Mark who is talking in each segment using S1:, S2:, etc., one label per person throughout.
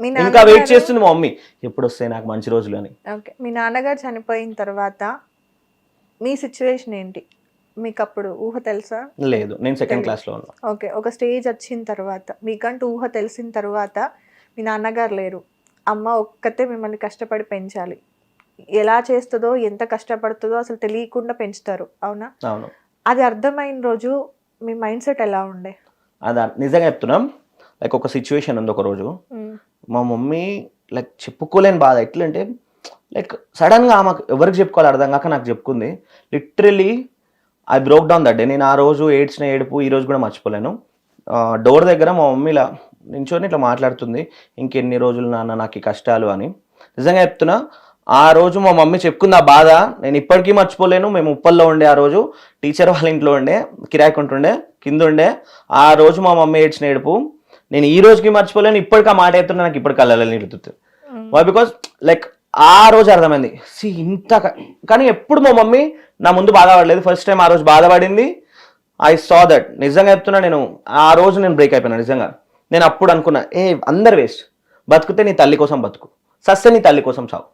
S1: మీ
S2: ఇంకా వెయిట్ చేస్తుంది మా మమ్మీ. ఎప్పుడు వస్తాయి నాకు మంచి రోజులు అని.
S1: ఓకే. మీ నాన్నగారు చనిపోయిన తర్వాత మీ సిచ్యువేషన్ ఏంటి? మీకు అప్పుడు ఊహ తెలుసా?
S2: లేదు. నేను సెకండ్ క్లాస్లో ఉన్నా.
S1: ఓకే. ఒక స్టేజ్ వచ్చిన తర్వాత మీకంటూ ఊహ తెలిసిన తర్వాత మీ నాన్నగారు లేరు. అమ్మ ఒక్కతే మిమ్మల్ని కష్టపడి పెంచాలి. ఎలా చేస్తుందో ఎంత కష్టపడుతుందో అసలు తెలియకుండా పెంచుతారు. అవునా?
S2: అవును.
S1: అది అర్థమైన రోజు మీ మైండ్ సెట్ ఎలా ఉండే?
S2: అది నిజంగా చెప్తున్నాం. లైక్ ఒక సిచ్యువేషన్ ఉంది ఒక రోజు. మా మమ్మీ లైక్ చెప్పుకోలేని బాధ. ఎట్లంటే లైక్ సడన్గా ఆమెకు ఎవరికి చెప్పుకోవాలి అర్థం కాక నాకు చెప్పుకుంది. Literally I broke down that day నేను ఆ రోజు ఏడ్చిన ఏడుపు ఈ రోజు కూడా మర్చిపోలేను. డోర్ దగ్గర మా మమ్మీ ఇలా నించొని ఇట్లా మాట్లాడుతుంది. ఇంకెన్ని రోజులు నాన్న నాకు ఈ కష్టాలు అని. నిజంగా చెప్తున్నా ఆ రోజు మా మమ్మీ చెప్పుకుంది ఆ బాధ. నేను ఇప్పటికీ మర్చిపోలేను. మేము ఉప్పల్లో ఉండే ఆ రోజు టీచర్ వాళ్ళ ఇంట్లో ఉండే కిరాయికి ఉంటుండే కింద ఉండే ఆ రోజు మా మమ్మీ ఏడ్చిన ఏడుపు. నేను ఈ రోజుకి మర్చిపోలేను ఇప్పటికి ఆ మాట ఎత్తున్నా నాకు ఇప్పటికి కళ్ళలో నిలుతుంది వై బికాస్ లైక్ ఆ రోజు అర్థమైంది. సి ఇంత కానీ ఎప్పుడు మా మమ్మీ నా ముందు బాధపడలేదు. ఫస్ట్ టైం ఆ రోజు బాధపడింది. ఐ సా దట్ నిజంగా చెప్తున్నా నేను ఆ రోజు నేను బ్రేక్ అయిపోయినా నిజంగా. నేను అప్పుడు అనుకున్నా ఏ అందరు వేస్ట్ బతికితే నీ తల్లి కోసం బతుకు. సస్తే నీ తల్లి కోసం సావు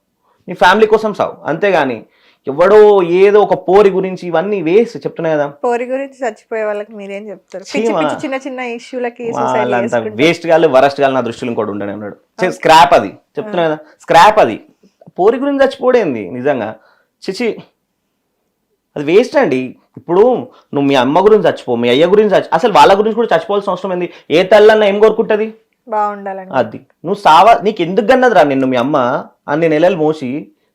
S2: నీ ఫ్యామిలీ కోసం సావు అంతేగాని ఎవడో ఏదో ఒక పోరి గురించి ఇవన్నీ వేస్ట్ చెప్తున్నా కదా.
S1: పోరి గురించి చచ్చిపోయే వాళ్ళకి మీరేం చెప్తారు? పిచ్చి
S2: చీమా.
S1: పిచ్చి చిన్న చిన్న ఇష్యూలకి
S2: వాళ్ళంతా వేస్ట్ గాలు వరస్ట్ గాలు నా దృష్టిలో ఇంకోటి ఉండనే ఉన్నాడు. స్క్రాప్ అది. చెప్తున్నా కదా. స్క్రాప్ అది. పోరి గురించి చచ్చిపోడేంది నిజంగా. చిచి అది వేస్ట్ అండి. ఇప్పుడు నువ్వు మీ అమ్మ గురించి చచ్చిపో మీ అయ్య గురించి చచ్చి అసలు వాళ్ళ గురించి కూడా చచ్చిపోవాల్సిన అవసరం ఏంది? ఏ తల్లన్నా ఏం కోరుకుంటది?
S1: బాగుండాలని
S2: అది. నువ్వు సావా నీకు ఎందుకు గన్నదిరా నిన్ను మీ అమ్మ అన్ని నెలలు మోసి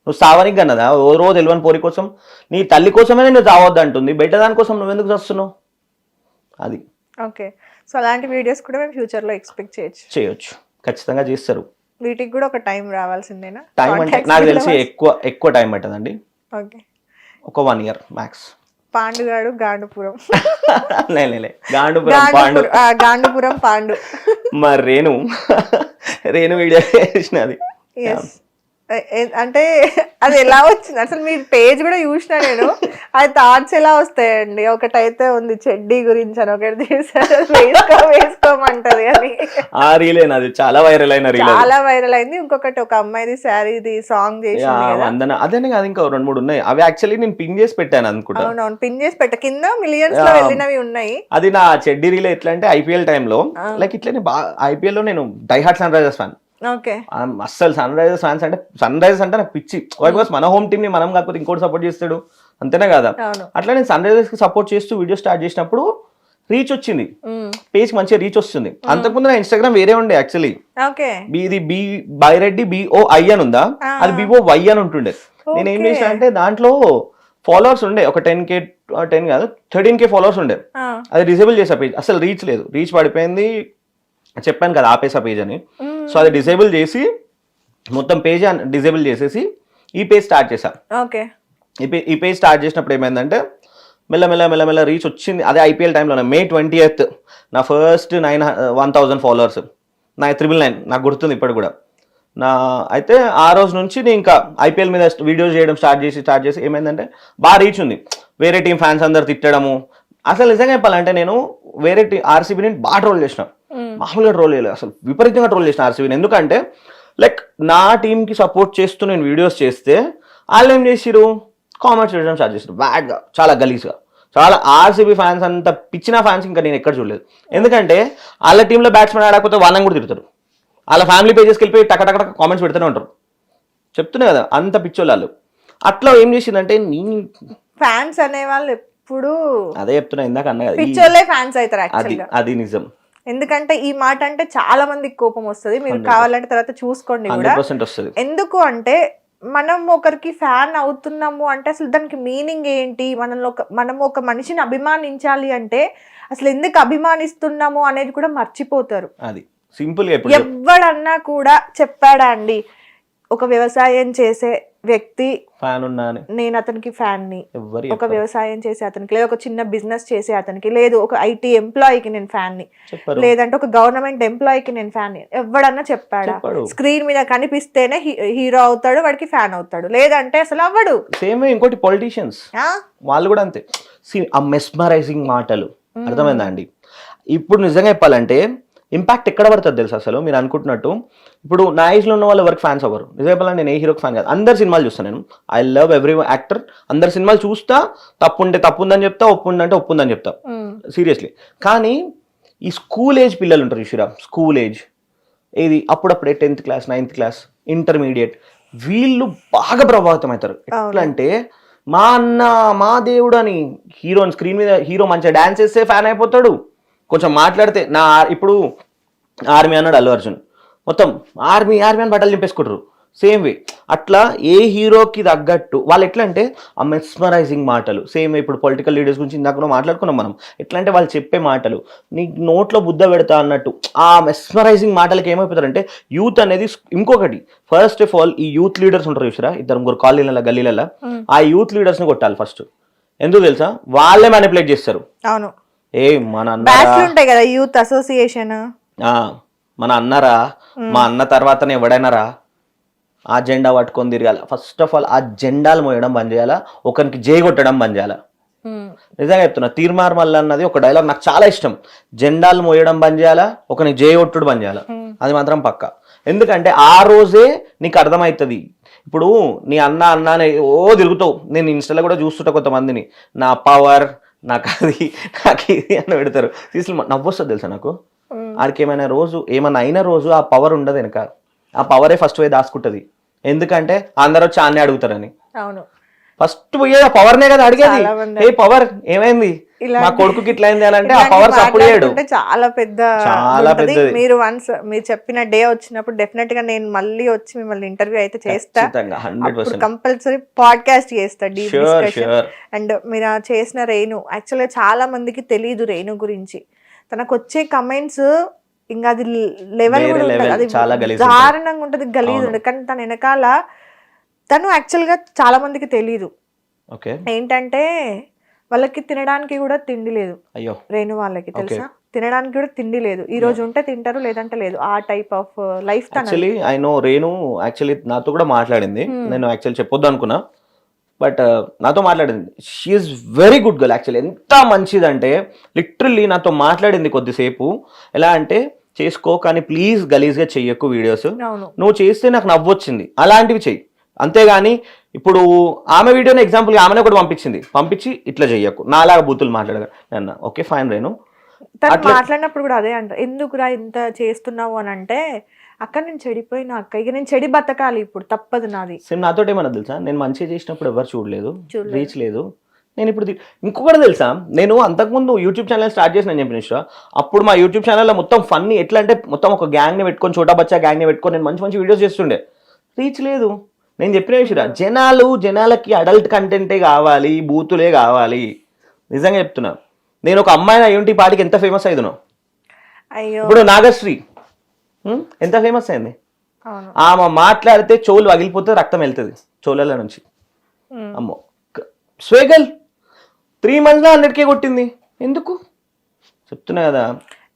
S2: నువ్వు సావనికి గన్నదా ఓ రోజు తెలియని పోరి కోసం? నీ తల్లి కోసమే నేను చావద్దు అంటుంది బయట దానికోసం నువ్వు ఎందుకు చస్తున్నావు? అది.
S1: ఓకే. సో అలాంటి వీడియోస్ కూడా మేము ఫ్యూచర్లో ఎక్స్పెక్ట్ చేయొచ్చు.
S2: చేయొచ్చు. ఖచ్చితంగా చేస్తారు.
S1: వీటికి కూడా ఒక టైం రావాల్సిందేనా?
S2: టైం అంటే నాకు తెలిసి ఎక్కువ ఎక్కువ టైం పట్టదండి.
S1: ఓకే.
S2: ఒక వన్ ఇయర్ మ్యాక్స్
S1: పాండుగాడు గాండుపురం.
S2: గాండుపురం పాండు.
S1: గాండుపురం పాండు.
S2: మరి రేణు. రేణు వీడియో చేసినది.
S1: అంటే అది ఎలా వచ్చింది? అసలు మీ పేజ్ కూడా చూసిన నేను. అది థాట్స్ ఎలా వస్తాయండి? ఒకటైతే ఉంది చెడ్డీ గురించి అని ఒకటి తీసారు వేసుకో వేసుకోమంటది అని
S2: ఆ రీల్ అది చాలా వైరల్ అయిన రీల్
S1: చాలా వైరల్ అయింది. ఇంకొకటి ఒక అమ్మాయిది శారీది సాంగ్ కదా.
S2: వందన. అదేనే కాదు ఇంకా రెండు మూడు ఉన్నాయి. అవి యాక్చువల్లీ నేను పిన్ చేసి పెట్టాను అనుకుంటా.
S1: అవునవును పిన్ చేసి పెట్ట. కింద మిలియన్స్లో వెళ్ళినవి ఉన్నాయి.
S2: అది నా చెడ్డీ రీల్ ఎట్లా అంటే ఐపీఎల్ టైంలో లైక్ ఇట్లనే బాగా ఐపీఎల్లో నేను డైహార్ట్ సన్ రైజర్స్ ఫ్యాన్. అస్సలు సన్ రైజర్స్ ఫ్యాన్స్ అంటే సన్ రైజర్స్ అంటే నాకు పిచ్చి. బికాస్ మన హోమ్ టీమ్ని మనం కాకపోతే ఇంకోటి సపోర్ట్ చేస్తాడు అంతేనే కదా? అట్లా నేను సన్ రైజర్స్కి సపోర్ట్ చేస్తూ వీడియో స్టార్ట్ చేసినప్పుడు రీచ్ వచ్చింది. పేజ్ మంచిగా రీచ్ వస్తుంది. అంతకుముందు నా ఇన్స్టాగ్రామ్ వేరే ఉండే యాక్చువల్లీ ఇది బి బైరెడ్డి బిఓ ఐ అని ఉందా? అది బిఓ వై అని ఉంటుండే. నేను ఏం చేసిన అంటే దాంట్లో ఫాలోవర్స్ ఉండే ఒక టెన్ కే టెన్ కాదు థర్టీన్ కే ఫాలోవర్స్ ఉండే. అది డిసేబుల్ చేసా పేజ్ అసలు రీచ్ లేదు. రీచ్ పడిపోయింది చెప్పాను కదా ఆపేసా పేజ్ అని. సో అది డిసేబుల్ చేసి మొత్తం పేజ్ డిసేబుల్ చేసేసి ఈ పేజ్ స్టార్ట్ చేశా
S1: ఓకే.
S2: ఈ పే ఈ పేజ్ స్టార్ట్ చేసినప్పుడు ఏమైందంటే మెల్లమెల్ల మెల్లమెల్ల రీచ్ వచ్చింది. అదే ఐపీఎల్ టైంలోనే మే ట్వంటీ ఎయిత్ నా first nine one thousand followers నా త్రిబుల్ నైన్ నాకు గుర్తుంది ఇప్పుడు కూడా. నా అయితే ఆ రోజు నుంచి నేను ఇంకా ఐపీఎల్ మీద వీడియోస్ చేయడం స్టార్ట్ చేసి స్టార్ట్ చేసి ఏమైందంటే బాగా రీచ్ ఉంది. వేరే టీం ఫ్యాన్స్ అందరు తిట్టడము అసలు నిజంగా చెప్పాలంటే నేను వేరే ఆర్సీబీని బాగా ట్రోల్ చేసిన.
S1: మ్మ్.
S2: మామూలుగా ట్రోల్ చేయలేదు. అసలు విపరీతంగా ట్రోల్ చేసిన ఆర్సీబీని ఎందుకంటే లైక్ నా టీంకి సపోర్ట్ చేస్తూ నేను వీడియోస్ చేస్తే వాళ్ళు ఏం చేసిరు కామెంట్స్ చేయడం స్టార్ట్ చేసారు బ్యాడ్గా చాలా గలీజ్గా చాలా ఆర్సీబీ ఫ్యాన్స్ అంత పిచ్చిన ఫ్యాన్స్ ఇంకా నేను ఎక్కడ చూడలేదు. ఎందుకంటే వాళ్ళ టీంలో బ్యాట్స్మెన్ ఆడకపోతే వాళ్ళని కూడా తిడతారు. వాళ్ళ ఫ్యామిలీ పేజెస్కి వెళ్ళిపోయి టక టక టక కామెంట్స్ పెడుతూనే ఉంటారు. చెప్తున్నా కదా అంత పిచ్చోళ్ళు వాళ్ళు. అట్లా ఏం చేసిందంటే నీ
S1: ఫ్యాన్స్ అనే ఎప్పుడు
S2: అదే చెప్తున్నా ఇందాక అన్న
S1: పిచ్చోళ్ళే ఫ్యాన్స్ అవుతారు
S2: అది
S1: యాక్చువల్గా.
S2: అది నిజం.
S1: ఎందుకంటే ఈ మాట అంటే చాలా మందికి కోపం వస్తుంది. మీరు కావాలంటే తర్వాత చూసుకోండి కూడా. ఎందుకు అంటే మనం ఒకరికి ఫ్యాన్ అవుతున్నాము అంటే అసలు దానికి మీనింగ్ ఏంటి? మనలో ఒక మనం ఒక మనిషిని అభిమానించాలి అంటే అసలు ఎందుకు అభిమానిస్తున్నాము అనేది కూడా మర్చిపోతారు.
S2: అది. ఇప్పుడు చెప్-
S1: ఎవడన్నా కూడా చెప్పాడా అండి? ఒక వ్యవసాయం చేసే వ్యక్తి
S2: ఫ్యాన్ ఉన్నా అని.
S1: నేను అతనికి ఫ్యాన్ని.
S2: ఎవ్వరు
S1: ఒక వ్యవసాయం చేసే అతనికి లేదు ఒక చిన్న బిజినెస్ చేసే అతనికి లేదు ఒక ఐటీ ఎంప్లాయీకి నేను
S2: ఫ్యాన్ని.
S1: లేదంటే ఒక గవర్నమెంట్ ఎంప్లాయీకి నేను ఫ్యాన్ని. ఎవడన్నా చెప్పాడా? స్క్రీన్ మీద కనిపిస్తేనే హీరో అవుతాడు వాడికి ఫ్యాన్ అవుతాడు. లేదంటే అసలు అవ్వడు.
S2: సేమ్ ఇంకోటి పొలిటీషియన్స్? వాళ్ళు కూడా అంతే. ఆ మెస్మరైజింగ్ మాటలు. అర్థమైందా అండి? ఇప్పుడు నిజంగా చెప్పాలంటే ఇంపాక్ట్ ఎక్కడ పడుతుంది తెలుసు అసలు? మీరు అనుకుంటున్నట్టు ఇప్పుడు నా ఏజ్లో ఉన్న వాళ్ళు ఎవరికి ఫ్యాన్స్ అవ్వరు. నిజంగా నేను ఏ హీరోకి ఫ్యాన్ కాదు. అందరు సినిమాలు చూస్తాను నేను. ఐ లవ్ ఎవ్రీ యాక్టర్ అందరు సినిమాలు చూస్తా తప్పు ఉంటే తప్పు ఉందని చెప్తా ఒప్పు ఉందంటే ఒప్పు ఉందని చెప్తా సీరియస్లీ కానీ ఈ స్కూల్ ఏజ్ పిల్లలు ఉంటారు చూసిరా? స్కూల్ ఏజ్ ఏది? అప్పుడప్పుడే tenth class ninth class intermediate వీళ్ళు బాగా ప్రభావితం అవుతారు. ఎట్లా అంటే మా అన్న మా దేవుడు అని హీరో స్క్రీన్ మీద హీరో మంచిగా డాన్స్ చేస్తే ఫ్యాన్ అయిపోతాడు. కొంచెం మాట్లాడితే నా ఇప్పుడు ఆర్మీ అన్నాడు అల్లు అర్జున్. మొత్తం ఆర్మీ ఆర్మీ అని బట్టలు నింపేసుకుంటారు సేమ్ వే. అట్లా ఏ హీరోకి తగ్గట్టు వాళ్ళు ఎట్లా అంటే ఆ మెస్మరైజింగ్ మాటలు. సేమ్ ఇప్పుడు పొలిటికల్ లీడర్స్ గురించి ఇందాక కూడా మాట్లాడుకున్నాం మనం. ఎట్లా అంటే వాళ్ళు చెప్పే మాటలు. నీ నోట్లో బుద్ధ పెడతా అన్నట్టు. ఆ మెస్మరైజింగ్ మాటలకి ఏమైపోతారంటే యూత్ అనేది ఇంకొకటి. ఫస్ట్ ఆఫ్ ఆల్ ఈ యూత్ లీడర్స్ ఉంటారు చూసారా? ఇద్దరు ముగ్గురు కాలనీల గల్లీలలో ఆ యూత్ లీడర్స్ని కొట్టాలి ఫస్ట్ ఎందుకు తెలుసా? వాళ్ళే మ్యానిపులేట్ చేస్తారు.
S1: అవును.
S2: ఏ మన
S1: బ్యాచ్లు ఉంటాయి కదా యూత్ అసోసియేషన్
S2: ఆ, మన అన్నరా మా అన్న తర్వాతనే ఎవడైనారా ఆ జెండా పట్టుకొని తిరగాల. ఫస్ట్ ఆఫ్ ఆల్ ఆ జెండాలు మోయడం బంద్ చేయాలా ఒకరికి జై కొట్టడం బంద్ చేయాలా. నిజంగా చెప్తున్నా తీర్మార్ మల్ల అన్నది ఒక డైలాగ్ నాకు చాలా ఇష్టం. జెండాలు మోయడం బంద్ చేయాలా ఒకరికి జై కొట్టుడు బంద్ చేయాలా. అది మాత్రం పక్క. ఎందుకంటే ఆ రోజే నీకు అర్థమవుతుంది ఇప్పుడు నీ అన్న అన్న అని ఓ తిరుగుతావు. నేను ఇన్స్టాలో కూడా చూస్తుంటా కొంతమందిని. నా పవర్ నాకు అది నాకు ఇది అని పెడతారు. తీసుకు నవ్వొస్తుంది తెలుసా నాకు? ఆడికి ఏమైనా రోజు ఏమైనా అయిన రోజు ఆ పవర్ ఉండదు వెనక. ఆ పవరే ఫస్ట్ పోయి దాచుకుంటది. ఎందుకంటే అందరూ వచ్చి ఆన్నే అడుగుతారని.
S1: అవును.
S2: ఫస్ట్ పోయేది ఆ పవర్నే కదా అడిగేది. ఏ పవర్ ఏమైంది? మా కొడుకుకి ఇట్లా అయింది అంటే ఆ పవర్ చేయడు.
S1: మాట్లాడుకుంటే చాలా పెద్ద
S2: చాలా. పెద్దది.
S1: మీరు వన్స్ మీరు చెప్పిన డే వచ్చినప్పుడు డెఫినెట్గా నేను మళ్ళీ వచ్చి మిమ్మల్ని ఇంటర్వ్యూ అయితే చేస్తా. కంపల్సరీ పాడ్కాస్ట్ చేస్తా డీప్ డిస్కషన్. అండ్ మీరు చేసిన రేణు యాక్చువల్గా చాలా మందికి తెలియదు రేణు గురించి. తనకు వచ్చే కమెంట్స్ ఇంకా అది లెవెల్ కూడా ఉంటుంది. అది. దారుణంగా ఉంటుంది గలీజ్ ఉంటుంది కానీ తన వెనకాల తను యాక్చువల్గా చాలా మందికి తెలియదు ఏంటంటే వాళ్ళకి తినడానికి కూడా తిండి లేదు.
S2: అయ్యో.
S1: రేణు వాళ్ళకి తెలుసా? తినడానికి కూడా తిండి లేదు. ఈ రోజు ఉంటే తింటారు లేదంటే లేదు. ఆ type of life
S2: actually I know Renu actually నాతో కూడా మాట్లాడింది. నేను యాక్చువల్లీ చెప్పొద్దు అనుకున్నా. బట్ నాతో మాట్లాడింది. She is very good girl actually. ఎంత మంచిదంటే లిటరల్లీ నాతో మాట్లాడింది కొద్దిసేపు. ఎలా అంటే చేసుకో కానీ ప్లీజ్ గలీజ్గా చెయ్యకు వీడియోస్. నువ్వు చేస్తే నాకు నవ్వొచ్చింది. అలాంటివి చెయ్యి. అంతేగాని ఇప్పుడు ఆమె వీడియోని ఎగ్జాంపుల్ ఆమెనే ఒకటి పంపించింది. పంపించి ఇట్లా చెయ్యకు. నాలాగా బూతులు మాట్లాడగా నేను ఓకే ఫైన్ రేణు.
S1: తను మాట్లాడినప్పుడు కూడా అదే అంటారు ఎందుకురా ఇంత చేస్తున్నావు? అని అంటే అక్క నేను చెడిపోయిన అక్క. ఇక నేను చెడి బతకాలి ఇప్పుడు. తప్పదు నాది.
S2: సేమ్ నాతో ఏమన్నా తెలుసా? నేను మంచిగా చేసినప్పుడు ఎవరు చూడలేదు. రీచ్ లేదు. నేను ఇప్పుడు ఇంకొకటి తెలుసా? నేను అంతకుముందు యూట్యూబ్ ఛానల్ స్టార్ట్ చేసిన చెప్పిన ఇష్టం. అప్పుడు మా యూట్యూబ్ ఛానల్లో మొత్తం ఫన్నీ ఎట్లా అంటే మొత్తం ఒక గ్యాంగ్ని పెట్టుకొని చోటా బచ్చా గ్యాంగ్ని పెట్టుకొని నేను మంచి మంచి వీడియోస్ చేస్తుండే. రీచ్ లేదు. నేను చెప్పిన విషయం జనాలు జనాలకి అడల్ట్ కంటెంటే కావాలి బూతులే కావాలి. నిజంగా చెప్తున్నా. నేను ఒక అమ్మాయిని అయ్యుంటి పాటికి ఎంత ఫేమస్ అయ్యాను
S1: అయ్యో.
S2: ఇప్పుడు నాగశ్రీ? ఎంత ఫేమస్ అయింది? ఆమె మాట్లాడితే చెవులు పగిలిపోతే రక్తం వెళ్తుంది చెవుల నుంచి. అమ్మో. స్వేగల్! త్రీ మంత్స్లో హండ్రెడ్కే కొట్టింది. ఎందుకు? చెప్తున్నా కదా.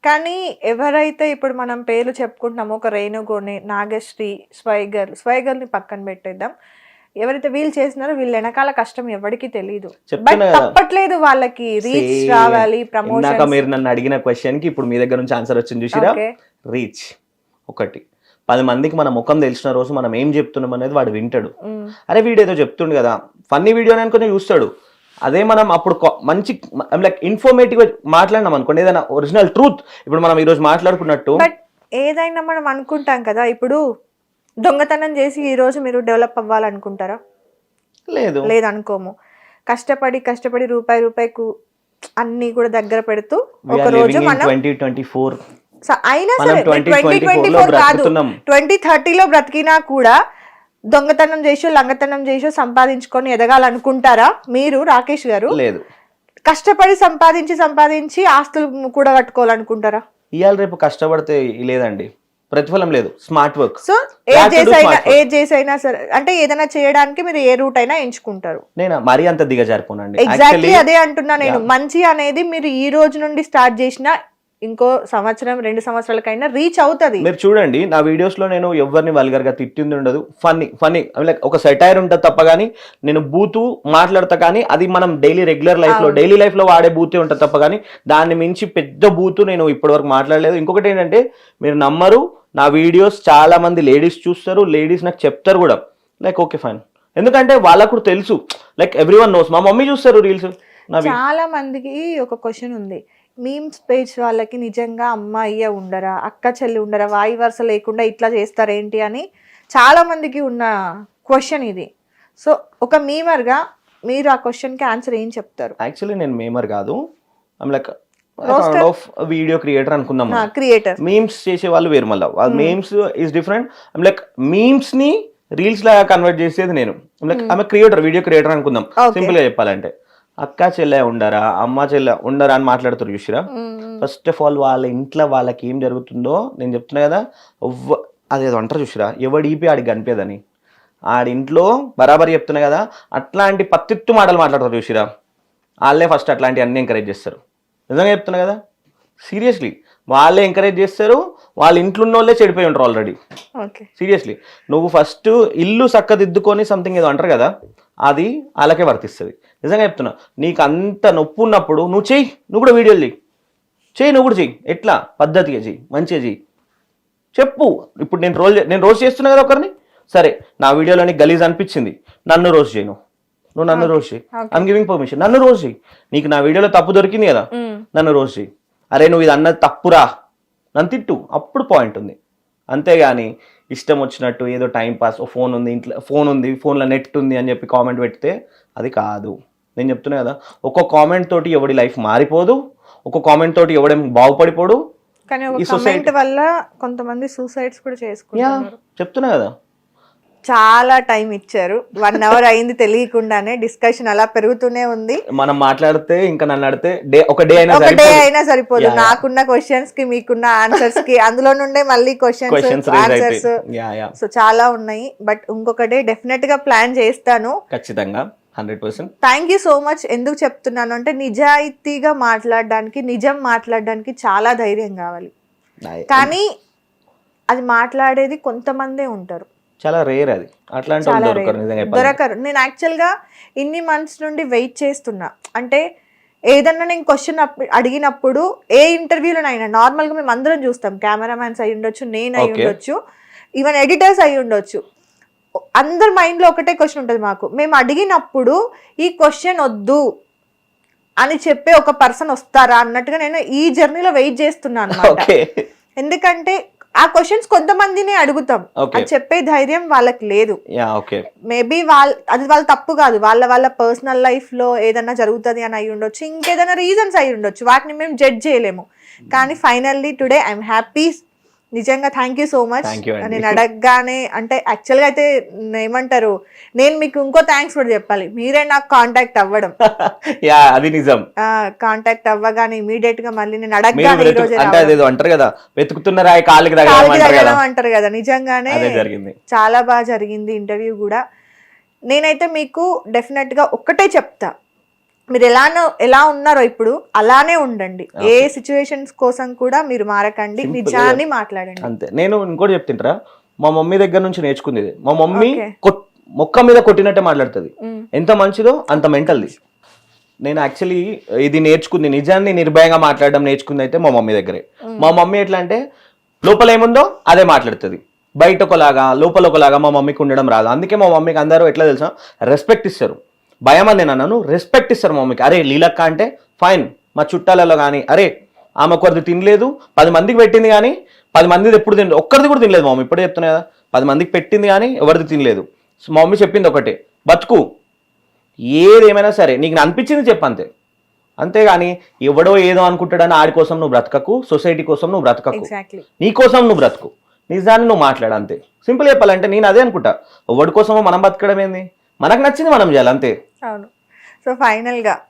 S1: కానీ ఎవరైతే ఇప్పుడు మనం పేర్లు చెప్పుకుంటున్నామో ఒక రేణుగోని నాగశ్రీ స్వైగర్ స్వైగర్ని పక్కన పెట్టేద్దాం. ఎవరైతే వీళ్ళు చేసినారో వీళ్ళ వెనకాల కష్టం ఎవరికి తెలియదు బట్. తప్పట్లేదు వాళ్ళకి రీచ్. రావాలి ప్రమోషన్
S2: మీరు నన్ను అడిగిన క్వశ్చన్కి ఇప్పుడు మీ దగ్గర నుంచి ఆన్సర్ వచ్చింది చూసిరా? రీచ్ ఒకటి. పది మందికి మన ముఖం తెలిసిన రోజు మనం ఏం చెప్తున్నాం అనేది వాడు వింటాడు. అరే వీడు ఏదో చెప్తుండు కదా. ఫన్నీ వీడియో అనుకుని చూస్తాడు. అదే మనం అప్పుడు మంచి లైక్ ఇన్ఫర్మేటివ్ మాట్లాడినాం అనుకోండి. ఏదైనా ఒరిజినల్ ట్రూత్ ఇప్పుడు మనం ఈరోజు మాట్లాడుకున్నట్టు.
S1: బట్ ఏదైనా మనం అనుకుంటాం కదా ఇప్పుడు దొంగతనం చేసి ఈ రోజు మీరు డెవలప్ అవ్వాలనుకుంటారా?
S2: లేదు.
S1: లేదనుకోము. కష్టపడి కష్టపడి రూపాయి రూపాయికు అన్ని కూడా దగ్గర పెడుతూ ఒక రోజు మనం అయినా సరే
S2: 2024
S1: ట్వంటీ ట్వంటీ
S2: లో
S1: ఫోర్ కాదు. ట్వంటీ థర్టీలో బ్రతికినా కూడా దొంగతనం చేసో లంగతనం చేసో సంపాదించుకొని ఎదగాలనుకుంటారా? మీరు రాకేష్ గారు?
S2: లేదు.
S1: కష్టపడి సంపాదించి సంపాదించి ఆస్తులు కూడా కట్టుకోవాలనుకుంటారా
S2: ఇవాళ రేపు కష్టపడితే లేదండి. ప్రతిఫలం లేదు. Smart work.
S1: సో ఏ చేసి అయినా ఏ చేసి అయినా సరే అంటే ఏదైనా చేయడానికి మీరు ఏ రూట్ అయినా ఎంచుకుంటారు.
S2: నేను? మరీ అంత దిగజారిపోనండి.
S1: ఎగ్జాక్ట్లీ అదే అంటున్నా నేను. మంచి అనేది మీరు ఈ రోజు నుండి స్టార్ట్ చేసిన ఇంకో సంవత్సరం రెండు సంవత్సరాలకైనా రీచ్ అవుతది.
S2: మీరు చూడండి నా వీడియోస్లో నేను ఎవరిని వల్గర్గా తిట్టింది ఉండదు. ఫన్నీ ఫన్నీ లైక్ ఒక సెటైర్ ఉంటుంది తప్ప కానీ నేను బూతు మాట్లాడతా కానీ అది మనం డైలీ రెగ్యులర్
S1: లైఫ్లో.
S2: డైలీ లైఫ్లో వాడే బూతే ఉంటుంది తప్ప కానీ దాన్ని మించి పెద్ద బూతు నేను ఇప్పటివరకు మాట్లాడలేదు. ఇంకొకటి ఏంటంటే మీరు నమ్మరు నా వీడియోస్ చాలా మంది లేడీస్ చూస్తారు లేడీస్ నాకు చెప్తారు కూడా. లైక్ ఓకే ఫైన్ ఎందుకంటే వాళ్ళకు తెలుసు. లైక్ ఎవ్రీ వన్ నోస్ మా మమ్మీ చూస్తారు రీల్స్
S1: చాలా మందికి ఒక క్వశ్చన్ ఉంది. మీమ్స్ పేజ్ వాళ్ళకి నిజంగా అమ్మ అయ్య ఉండరా అక్క చెల్లి ఉండరా వాయి వరుస లేకుండా ఇట్లా చేస్తారేంటి అని చాలా మందికి ఉన్న క్వశ్చన్ ఇది. సో ఒక మీమర్గా మీరు ఆ క్వశ్చన్కి ఆన్సర్ ఏం చెప్తారు?
S2: యాక్చువల్లీ నేను మేమర్ కాదు. లైక్? ఆఫ్ వీడియో క్రియేటర్ అనుకుందాం.
S1: క్రియేటర్
S2: మీమ్స్ చేసే వాళ్ళు వేరు మళ్ళీ వాళ్ళ మీమ్స్ ఈస్ డిఫరెంట్ లైక్ మీమ్స్ని రీల్స్ లాగా కన్వర్ట్ చేసేది నేను. లైక్ ఆమె క్రియేటర్ వీడియో క్రియేటర్ అనుకుందాం. సింపుల్గా చెప్పాలంటే. అక్క చెల్లె ఉండరా అమ్మ చెల్లె ఉండరా అని మాట్లాడుతారు చూసిరా ఫస్ట్ ఆఫ్ ఆల్ వాళ్ళ ఇంట్లో వాళ్ళకి ఏం జరుగుతుందో నేను చెప్తున్నా కదా ఎవ్వ అదేదో అంటారు చూసిరా ఎవడు ఈపి ఆడికి కనిపేదని. ఆడి ఇంట్లో బరాబర్ చెప్తున్నా కదా అట్లాంటి పత్తిత్తు మాటలు మాట్లాడతారు చూసిరా వాళ్ళే ఫస్ట్ అట్లాంటి అన్ని ఎంకరేజ్ చేస్తారు. నిజంగా చెప్తున్నా కదా సీరియస్లీ వాళ్ళే ఎంకరేజ్ చేస్తారు వాళ్ళ ఇంట్లో ఉన్న వాళ్ళే చెడిపోయి ఉంటారు ఆల్రెడీ సీరియస్లీ నువ్వు ఫస్ట్ ఇల్లు చక్కదిద్దుకొని సంథింగ్ ఏదో అంటారు కదా అది వాళ్ళకే వర్తిస్తుంది. నిజంగా చెప్తున్నా నీకు అంత నొప్పి ఉన్నప్పుడు నువ్వు చెయ్యి నువ్వు కూడా వీడియోలు చెయ్యి. చెయ్యి నువ్వు కూడా చెయ్యి. ఎట్లా? పద్ధతిగా చెయ్యి మంచిగా చెయ్యి. చెప్పు. ఇప్పుడు నేను రోజు నేను రోజు చేస్తున్నా కదా ఒకరిని? సరే నా వీడియోలో నీకు గలీజ్ అనిపించింది. నన్ను రోజు చేయను నువ్వు. నన్ను రోజు చేయి. ఐమ్ గివింగ్ పర్మిషన్ నన్ను రోజు చేయి నీకు నా వీడియోలో తప్పు దొరికింది కదా? నన్ను రోజు చెయ్యి. అరే నువ్వు ఇది అన్నది తప్పురా? నన్ను తిట్టు. అప్పుడు పాయింట్ ఉంది. అంతేగాని ఇష్టం వచ్చినట్టు ఏదో టైం పాస్ ఓ ఫోన్ ఉంది ఇంట్లో ఫోన్ ఉంది ఫోన్లో నెట్ ఉంది అని చెప్పి కామెంట్ పెడితే అది కాదు. నేను చెప్తున్నా కదా ఒక్కో కామెంట్ తోటి ఎవడి లైఫ్ మారిపోదు ఒక్కో కామెంట్ తోటి ఎవడేం బాగుపడిపోడు.
S1: కానీ వల్ల కొంతమంది సూసైడ్స్ కూడా
S2: యా
S1: చేసుకుంటున్నారు
S2: చెప్తున్నా కదా.
S1: చాలా టైం ఇచ్చారు. వన్ అవర్ అయింది తెలియకుండానే డిస్కషన్ అలా పెరుగుతూనే ఉంది.
S2: మనం మాట్లాడితే ఇంకా నన్ను అడితే డే ఒక డే అయినా
S1: ఒక డే
S2: సరిపోదు.
S1: అయినా సరిపోదు. నాకున్న క్వశ్చన్స్కి మీకున్న ఆన్సర్స్కి అందులో నుండే మళ్ళీ
S2: క్వశ్చన్స్
S1: ఆన్సర్స్ సో చాలా ఉన్నాయి. బట్ ఇంకొక డే డెఫినెట్గా ప్లాన్ చేస్తాను.
S2: ఖచ్చితంగా hundred percent
S1: thank you so much ఎందుకు చెప్తున్నాను అంటే నిజాయితీగా మాట్లాడడానికి నిజం మాట్లాడడానికి చాలా ధైర్యం కావాలి. కానీ అది మాట్లాడేది కొంతమందే ఉంటారు.
S2: చాలా రేర్ అది. అట్లాంటి. దొరకరు
S1: నేను యాక్చువల్గా ఇన్ని మంత్స్ నుండి వెయిట్ చేస్తున్నా. అంటే ఏదన్నా నేను క్వశ్చన్ అడిగినప్పుడు ఏ ఇంటర్వ్యూలోనైనా నార్మల్గా మేము అందరం చూస్తాం. కెమెరామ్యాన్స్ అయి ఉండొచ్చు నేను అయి. ఉండొచ్చు ఈవెన్ ఎడిటర్స్ అయి ఉండొచ్చు. అందరి మైండ్లో ఒకటే క్వశ్చన్ ఉంటుంది మాకు. మేము అడిగినప్పుడు ఈ క్వశ్చన్ వద్దు అని చెప్పే ఒక పర్సన్ వస్తారా అన్నట్టుగా నేను ఈ జర్నీలో వెయిట్ చేస్తున్నాను ఎందుకంటే ఆ క్వశ్చన్స్ కొంతమందినే అడుగుతాం. అది చెప్పే ధైర్యం వాళ్ళకి లేదు. మేబీ వాళ్ళ అది వాళ్ళ తప్పు కాదు. వాళ్ళ వాళ్ళ పర్సనల్ లైఫ్లో ఏదైనా జరుగుతుంది అని అయి ఉండొచ్చు. ఇంకేదైనా రీజన్స్ అయి ఉండొచ్చు. వాటిని మేము జడ్జ్ చేయలేము. కానీ ఫైనల్లీ టుడే ఐఎమ్ హ్యాపీ నిజంగా థ్యాంక్ యూ సో మచ్. నేను అడగగానే అంటే యాక్చువల్గా అయితే ఏమంటారు నేను మీకు ఇంకో థ్యాంక్స్ కూడా చెప్పాలి. మీరే నాకు కాంటాక్ట్ అవ్వడం.
S2: యా అది నిజం.
S1: కాంటాక్ట్ అవ్వగానే ఇమీడియట్గా మళ్ళీ నేను
S2: మీరు
S1: అడగగానే ఈ రోజే
S2: అంటారు కదా వెతుకుతున్నారా కాళ్ళకి అంటారు కదా.
S1: నిజంగానే చాలా బాగా జరిగింది ఇంటర్వ్యూ కూడా. నేనైతే మీకు డెఫినెట్గా ఒక్కటే చెప్తా. మీరు ఎలానో ఎలా ఉన్నారో ఇప్పుడు అలానే ఉండండి. ఏ సిచ్యువేషన్స్ కోసం కూడా మీరు మారకండి నిజాన్ని మాట్లాడండి.
S2: అంతే. నేను ఇంకోటి చెప్తుంటారా? మా మమ్మీ దగ్గర నుంచి నేర్చుకుంది మా మమ్మీ మొక్క మీద కొట్టినట్టే మాట్లాడుతుంది. ఎంత మంచిదో అంత మెంటల్ది. నేను యాక్చువల్లీ ఇది నేర్చుకుంది నిజాన్ని నిర్భయంగా మాట్లాడడం నేర్చుకుంది అయితే మా మమ్మీ దగ్గరే. మా మమ్మీ ఎట్లా అంటే లోపల ఏముందో అదే మాట్లాడుతుంది. బయట ఒకలాగా లోపల ఒకలాగా మా మమ్మీకి ఉండడం రాదు. అందుకే మా మమ్మీకి అందరూ ఎట్లా తెలుసా? రెస్పెక్ట్ ఇస్తారు. భయం అని నేను అన్నాను రెస్పెక్ట్ ఇస్తారు మమ్మీకి. అరే లీలక్క అంటే ఫైన్ మా చుట్టాలలో కానీ అరే ఆమె ఒకరిది తినలేదు. పది మందికి పెట్టింది కానీ పది మందిది ఎప్పుడు తినలేదు. ఒక్కరిది కూడా తినలేదు మమ్మీ. ఇప్పుడే చెప్తున్నా కదా. పది మందికి పెట్టింది కానీ ఎవరిది తినలేదు. సో మా మమ్మీ చెప్పింది ఒకటే. బతుకు. ఏదేమైనా సరే నీకు అనిపించింది చెప్పంతే అంతేగాని ఎవడో ఏదో అనుకుంటాడని ఆడి కోసం నువ్వు బ్రతకకు సొసైటీ కోసం నువ్వు బ్రతకకు. నీ కోసం నువ్వు బ్రతుకు. నిజాన్ని నువ్వు మాట్లాడు అంతే. సింపుల్ చెప్పాలంటే నేను అదే అనుకుంటా. ఎవడి కోసమో మనం బతకడం ఏంది? మనకు నచ్చింది మనం చేయాలి అంతే.
S1: అవును. సో ఫైనల్గా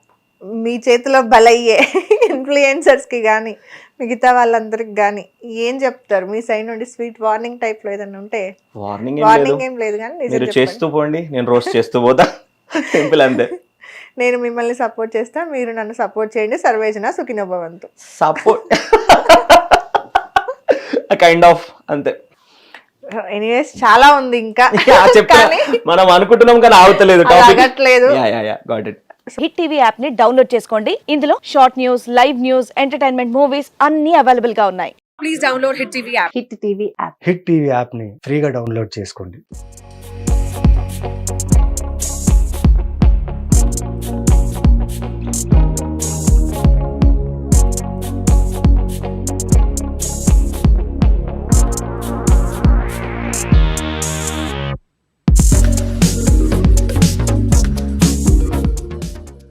S1: మీ చేతిలో బలయ్యే ఇన్ఫ్లుయెన్సర్స్కి కానీ మిగతా వాళ్ళందరికి కానీ ఏం చెప్తారు? మీ సైడ్ నుండి స్వీట్ వార్నింగ్ టైప్లో ఏదైనా ఉంటే?
S2: వార్నింగ్
S1: వార్నింగ్ ఏం లేదు కానీ
S2: మీరు. చేస్తూ పోండి. నేను రోజు చేస్తూ పోతా. సింపుల్ అంతే.
S1: నేను మిమ్మల్ని సపోర్ట్ చేస్తా. మీరు నన్ను సపోర్ట్ చేయండి. సర్వేజన సుఖినోభవంతు.
S2: సపోర్ట్. కైండ్ ఆఫ్ అంతే.
S1: ఎనీవేస్ చాలా ఉంది ఇంకా.
S2: చెప్పా.
S1: కానీ
S2: మనం అనుకుంటున్నాం కానీ ఆగుతలేదు
S1: అది
S2: టాపిక్
S1: ఆగట్లేదు.
S2: Ya ya ya got it
S3: hit TV యాప్ని డౌన్లోడ్ చేసుకోండి. ఇందులో short news live news entertainment movies అన్ని అవైలబుల్గా ఉన్నాయి.
S4: హిట్ టీవీ యాప్ని ఫ్రీగా డౌన్లోడ్ చేసుకోండి.